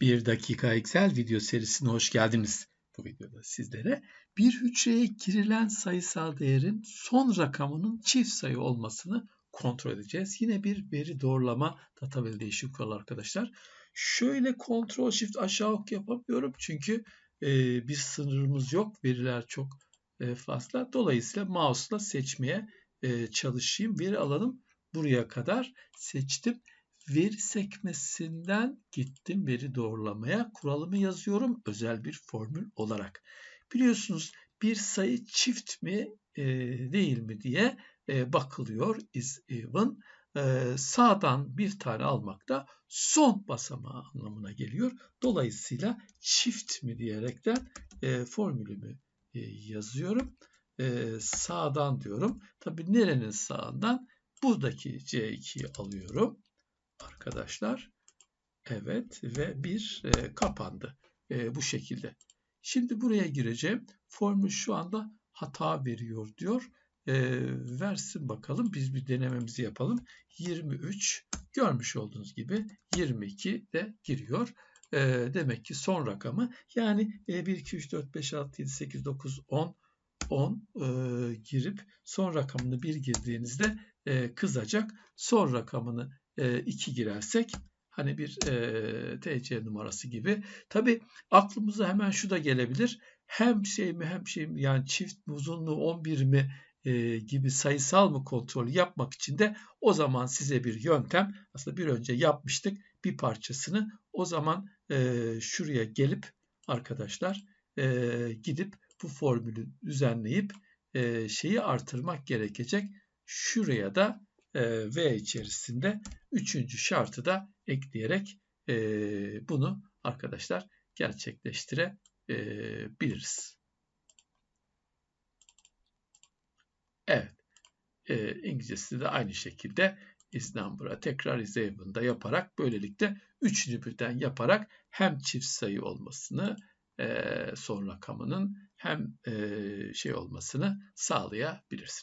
Bir dakika Excel video serisine hoş geldiniz. Bu videoda sizlere bir hücreye girilen sayısal değerin son rakamının çift sayı olmasını kontrol edeceğiz. Yine bir veri doğrulama data validation kuralı arkadaşlar. Şöyle kontrol shift aşağı ok yapamıyorum çünkü e, bir sınırımız yok. Veriler çok e, fazla. Dolayısıyla mouse'la seçmeye e, çalışayım. Veri alalım buraya kadar seçtim veri sekmesinden gittim veri doğrulamaya. Kuralımı yazıyorum özel bir formül olarak. Biliyorsunuz bir sayı çift mi e, değil mi diye e, bakılıyor is even. E, sağdan bir tane almak da son basamağı anlamına geliyor. Dolayısıyla çift mi diyerekten e, formülümü e, yazıyorum. E, sağdan diyorum. Tabi nerenin sağından? Buradaki C2'yi alıyorum arkadaşlar. Evet ve bir e, kapandı e, bu şekilde. Şimdi buraya gireceğim. Formül şu anda hata veriyor diyor. E, versin bakalım. Biz bir denememizi yapalım. 23 görmüş olduğunuz gibi 22 de giriyor. E, demek ki son rakamı yani e, 1, 2, 3, 4, 5, 6, 7, 8, 9, 10 10 e, girip son rakamını 1 girdiğinizde e, kızacak. Son rakamını 2 girersek hani bir e, TC numarası gibi. Tabi aklımıza hemen şu da gelebilir. Hem şey mi hem şey mi yani çift uzunluğu 11 mi e, gibi sayısal mı kontrol yapmak için de o zaman size bir yöntem aslında bir önce yapmıştık bir parçasını o zaman e, şuraya gelip arkadaşlar e, gidip bu formülü düzenleyip e, şeyi artırmak gerekecek. Şuraya da e, V içerisinde üçüncü şartı da ekleyerek e, bunu arkadaşlar gerçekleştirebiliriz. Evet. E, İngilizcesi de aynı şekilde is number'a tekrar is even'da yaparak böylelikle üçüncü birden yaparak hem çift sayı olmasını e, son rakamının hem e, şey olmasını sağlayabilirsiniz.